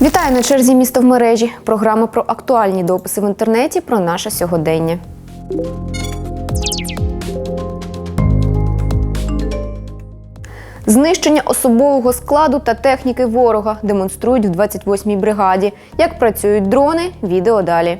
Вітаю на черзі місто в мережі. Програма про актуальні дописи в інтернеті про наше сьогодення. Знищення особового складу та техніки ворога демонструють в 28-й бригаді. Як працюють дрони, відео далі.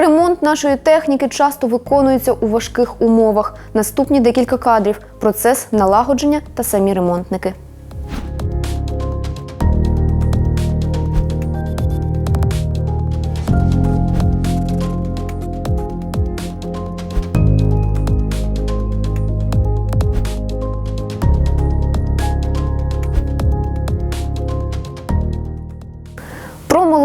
Ремонт нашої техніки часто виконується у важких умовах. Наступні декілька кадрів процес налагодження та самі ремонтники.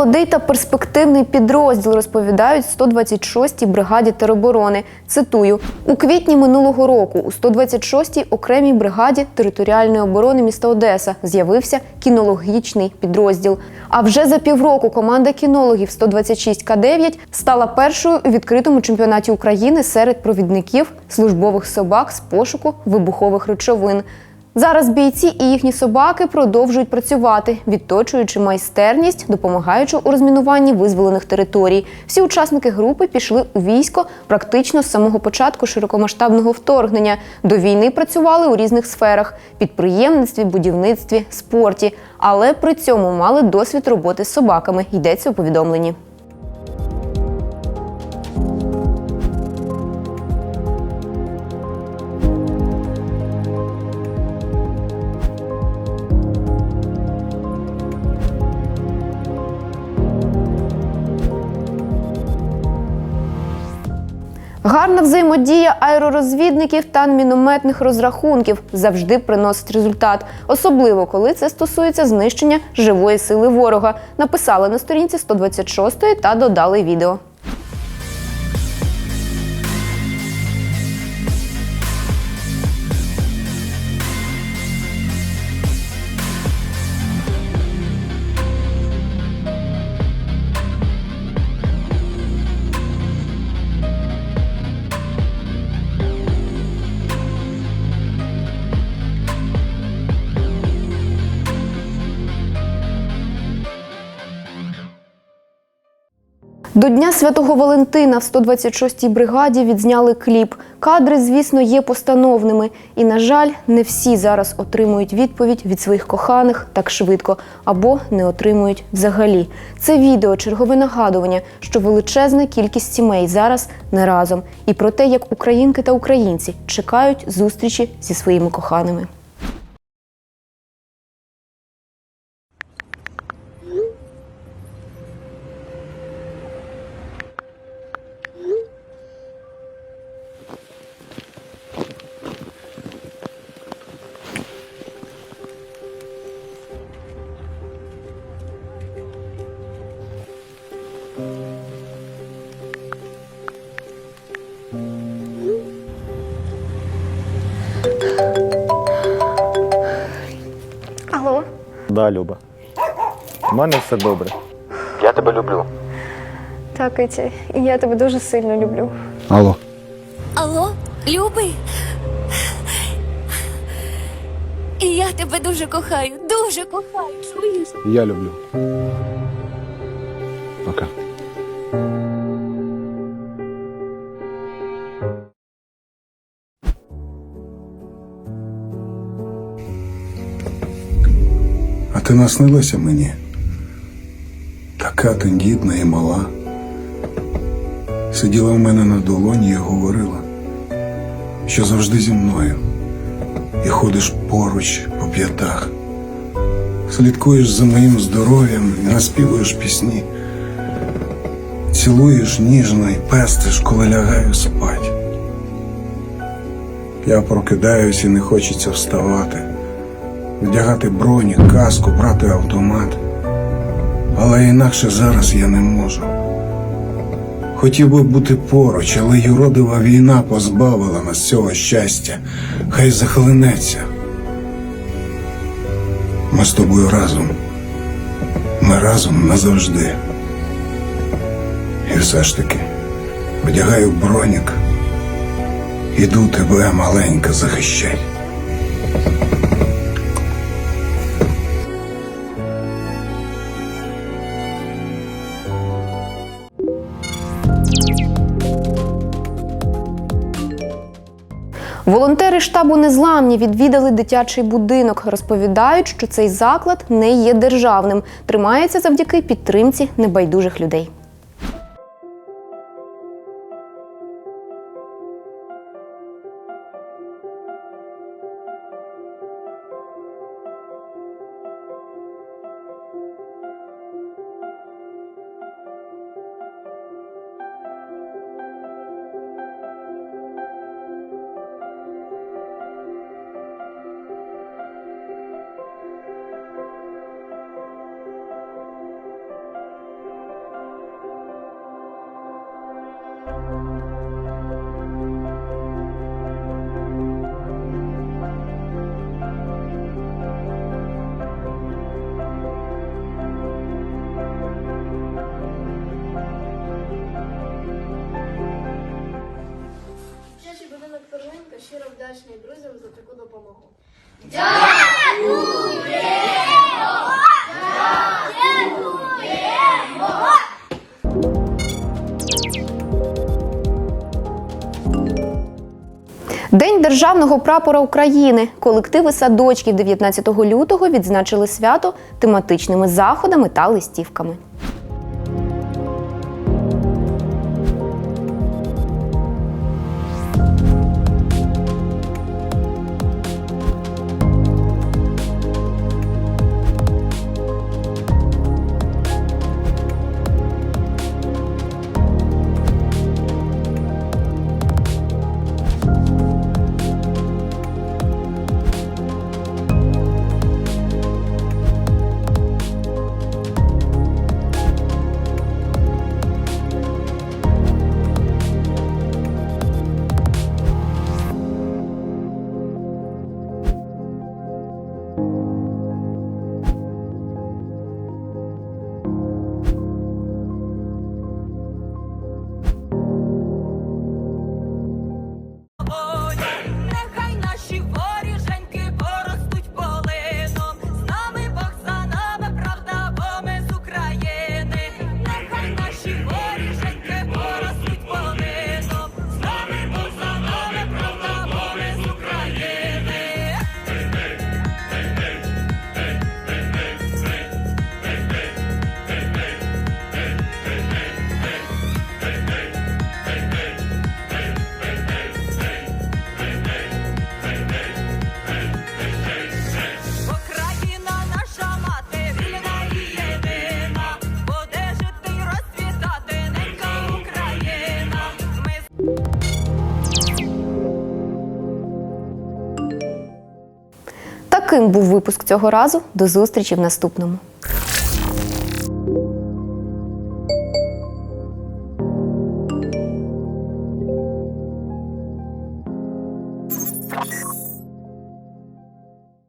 Молодий та перспективний підрозділ розповідають 126-й бригаді тероборони. Цитую: у квітні минулого року у 126-й окремій бригаді територіальної оборони міста Одеса з'явився кінологічний підрозділ. А вже за півроку команда кінологів 126 К9 стала першою у відкритому чемпіонаті України серед провідників службових собак з пошуку вибухових речовин. Зараз бійці і їхні собаки продовжують працювати, відточуючи майстерність, допомагаючи у розмінуванні визволених територій. Всі учасники групи пішли у військо практично з самого початку широкомасштабного вторгнення. До війни працювали у різних сферах підприємництві, будівництві, спорті, але при цьому мали досвід роботи з собаками. Йдеться у повідомленні. Гарна взаємодія аеророзвідників та мінометних розрахунків завжди приносить результат, особливо коли це стосується знищення живої сили ворога. Написали на сторінці 126 та додали відео. До Дня Святого Валентина в 126-й бригаді відзняли кліп. Кадри, звісно, є постановними. І, на жаль, не всі зараз отримують відповідь від своїх коханих так швидко або не отримують взагалі. Це відео чергове нагадування, що величезна кількість сімей зараз не разом, і про те, як українки та українці чекають зустрічі зі своїми коханими. Да, Люба. У мене все добре. Я тебе люблю. так, Еті, і я тебе дуже сильно люблю. Алло. Алло, любий? І я тебе дуже кохаю, дуже кохаю, чуєш? Я люблю. Пока. Ти наснилася мені? Така тендітна і мала. Сиділа в мене на долоні і говорила, що завжди зі мною, і ходиш поруч по п'ятах, слідкуєш за моїм здоров'ям і наспівуєш пісні, цілуєш ніжно і пестиш, коли лягаю спать. Я прокидаюсь і не хочеться вставати вдягати броні, каску, брати автомат. Але інакше зараз я не можу. Хотів би бути поруч, але юродива війна позбавила нас цього щастя. Хай захлинеться. Ми з тобою разом. Ми разом назавжди. І все ж таки вдягаю бронік. Іду тебе, маленька, захищай. Волонтери штабу Незламні відвідали дитячий будинок. Розповідають, що цей заклад не є державним, тримається завдяки підтримці небайдужих людей. Щиро вдячний друзям за таку допомогу. День державного прапора України. Колективи садочків 19 лютого відзначили свято тематичними заходами та листівками. Таким був випуск цього разу. До зустрічі в наступному.